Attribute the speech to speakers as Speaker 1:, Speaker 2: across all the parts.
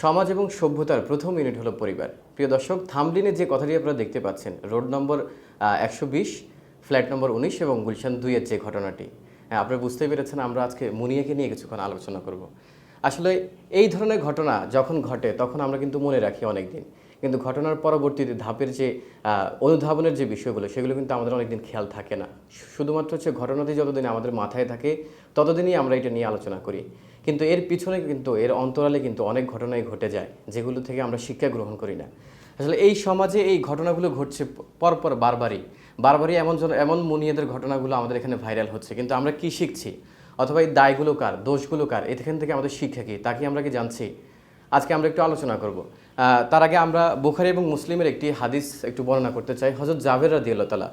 Speaker 1: সমাজ এবং সভ্যতার প্রথম ইউনিট হলো পরিবার। প্রিয় দর্শক, থামলিনে যে কথাটি আপনারা দেখতে পাচ্ছেন, রোড নম্বর একশো বিশ, ফ্ল্যাট নম্বর উনিশ এবং গুলশান দুইয়ের যে ঘটনাটি আপনারা বুঝতেই পেরেছেন, আমরা আজকে মুনিয়াকে নিয়ে কিছুক্ষণ আলোচনা করব। আসলে এই ধরনের ঘটনা যখন ঘটে, তখন আমরা কিন্তু মনে রাখি অনেক দিন কিন্তু ঘটনার পরবর্তীতে ধাপের যে অনুধাবনের যে বিষয়গুলো, সেগুলো কিন্তু আমাদের অনেকদিন খেয়াল থাকে না। শুধুমাত্র হচ্ছে ঘটনাটি যতদিন আমাদের মাথায় থাকে, ততদিনই আমরা এটা নিয়ে আলোচনা করি। কিন্তু এর পিছনে কিন্তু, এর অন্তরালে কিন্তু অনেক ঘটনাই ঘটে যায়, যেগুলো থেকে আমরা শিক্ষা গ্রহণ করি না। আসলে এই সমাজে এই ঘটনাগুলো ঘটছে পরপর বারবারই। বারবারই এমন এমন মুনিয়াদের ঘটনাগুলো আমাদের এখানে ভাইরাল হচ্ছে। কিন্তু আমরা কি শিখছি? অথবা এই দায়গুলো কার, দোষগুলো কার, এখান থেকে আমাদের শিক্ষা কি? তা কি আমরা কি জানছি? আজকে আমরা একটু আলোচনা করব। তার আগে আমরা বুখারি এবং মুসলিমের একটি হাদিস একটু বর্ণনা করতে চাই। হজরত জাভের রাদি তালা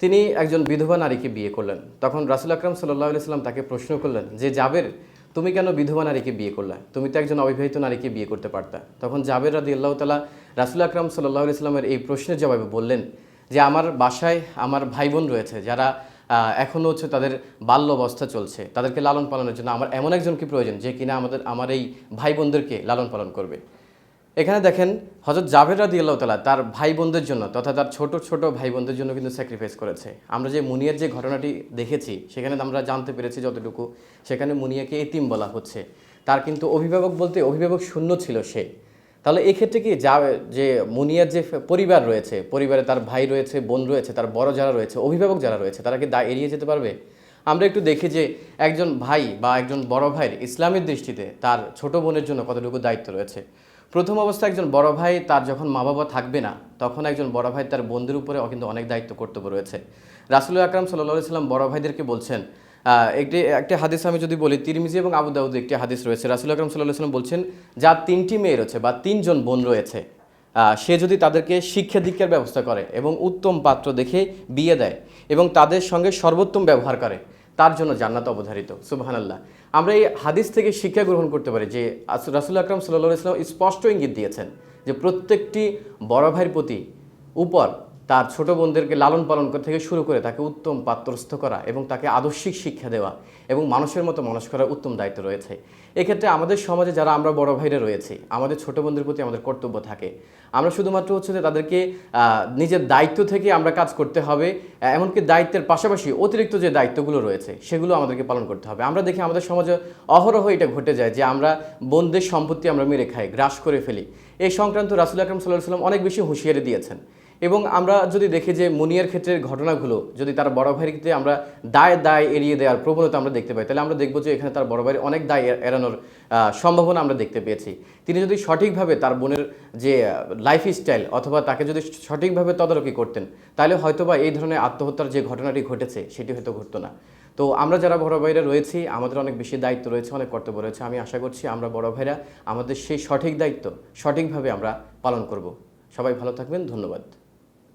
Speaker 1: তিনি একজন বিধবা নারীকে বিয়ে করলেন। তখন রাসুল আকরাম সাল্লাহ সাল্লাম তাকে প্রশ্ন করলেন যে, জাবের তুমি কেন বিধবা নারীকে বিয়ে করলে? তুমি তো একজন অবিবাহিত নারীকে বিয়ে করতে পারতা। তখন জাবের রাদি আল্লাহ তালা রাসুল আকরাম সাল্লাহ ইসলামের এই প্রশ্নের জবাবে বললেন যে, আমার বাসায় আমার ভাই বোন রয়েছে যারা এখনও হচ্ছে তাদের বাল্য অবস্থা চলছে। তাদেরকে লালন পালনের জন্য আমার এমন একজনকে প্রয়োজন যে কিনা আমাদের, আমার এই ভাই বোনদেরকে লালন পালন করবে। এখানে দেখেন হজরত জাভের রাদি আল্লাহ তালা তার ভাই বোনদের জন্য তথা তার ছোট ছোট ভাই বোনদের জন্য কিন্তু স্যাক্রিফাইস করেছে। আমরা যে মুনিয়ার যে ঘটনাটি দেখেছি, সেখানে আমরা জানতে পেরেছি যতটুকু। সেখানে মুনিয়াকে এতিম বলা হচ্ছে। তার কিন্তু অভিভাবক বলতে অভিভাবক শূন্য ছিল সে। তাহলে এক্ষেত্রে কি যা, যে মুনিয়ার যে পরিবার রয়েছে, পরিবারে তার ভাই রয়েছে, বোন রয়েছে, তার বড় যারা রয়েছে, অভিভাবক যারা রয়েছে, তারা কি দা এড়িয়ে যেতে পারবে? আমরা একটু দেখি যে একজন ভাই বা একজন বড় ভাইয়ের ইসলামের দৃষ্টিতে তার ছোট বোনের জন্য কতটুকু দায়িত্ব রয়েছে। প্রথম অবস্থায় একজন বড় ভাই, তার যখন মা বাবা থাকবে না, তখন একজন বড় ভাই তার বন্ধুর উপরে কিন্তু অনেক দায়িত্ব কর্তব্য রয়েছে। রাসুল আকরাম সাল্লাহ সাল্লাম বড় ভাইদেরকে বলছেন একটি একটি হাদিস আমি যদি বলি, তিরমিজি এবং আবু দাউদ একটি হাদিস রয়েছে। রাসুল আকরাম সাল্লাহ সাল্লাম বলছেন যার তিনটি মেয়ে রয়েছে বা তিনজন বোন রয়েছে সে যদি তাদেরকে শিক্ষা দীক্ষার ব্যবস্থা করে এবং উত্তম পাত্র দেখে বিয়ে দেয় এবং তাদের সঙ্গে সর্বোত্তম ব্যবহার করে তার জন্য জান্নাত অবধারিত, সুবাহানাল্লাহ। আমরা এই হাদিস থেকে শিক্ষা গ্রহণ করতে পারি যে রাসুল আকরম সাল্লাহ ইসলাম স্পষ্ট ইঙ্গিত দিয়েছেন যে প্রত্যেকটি বড় ভাইয়ের প্রতি উপর তার ছোট বোনদেরকে লালন পালন করা থেকে শুরু করে তাকে উত্তম পাত্রস্থ করা এবং তাকে আদর্শিক শিক্ষা দেওয়া এবং মানুষের মতো মানুষ করার উত্তম দায়িত্ব রয়েছে। এক্ষেত্রে আমাদের সমাজে যারা আমরা বড় ভাইরা রয়েছি, আমাদের ছোট বোনদের প্রতি আমাদের কর্তব্য থাকে। আমরা শুধুমাত্র হচ্ছে যে তাদেরকে নিজের দায়িত্ব থেকে আমরা কাজ করতে হবে এমনকি দায়িত্বের পাশাপাশি অতিরিক্ত যে দায়িত্বগুলো রয়েছে সেগুলো আমাদেরকে পালন করতে হবে। আমরা দেখি আমাদের সমাজে অহরহ এটা ঘটে যায় যে আমরা বোনদের সম্পত্তি আমরা মেরে খাই, গ্রাস করে ফেলি। এই সংক্রান্ত রাসুল আকরম সাল্লাহ সাল্লাম অনেক বেশি হুঁশিয়ারি দিয়েছেন। এবং আমরা যদি দেখি যে মুনিয়ার ক্ষেত্রের ঘটনাগুলো, যদি তার বড় ক্ষেত্রে আমরা দায় দায় এড়িয়ে দেওয়ার প্রবণতা আমরা দেখতে পাই, তাহলে আমরা দেখব যে এখানে তার বড় ভাইয়ের অনেক দায় এড়ানোর সম্ভাবনা আমরা দেখতে পেয়েছি। তিনি যদি সঠিকভাবে তার বোনের যে লাইফ স্টাইল অথবা তাকে যদি সঠিকভাবে তদারকি করতেন, তাহলে হয়তোবা এই ধরনের আত্মহত্যার যে ঘটনাটি ঘটেছে, সেটি হয়তো ঘটতো না। তো আমরা যারা বড় ভাইরা রয়েছি, আমাদের অনেক বেশি দায়িত্ব রয়েছে, অনেক কর্তব্য রয়েছে। আমি আশা করছি আমরা বড় ভাইরা আমাদের সেই সঠিক দায়িত্ব সঠিকভাবে আমরা পালন করব। সবাই ভালো থাকবেন, ধন্যবাদ।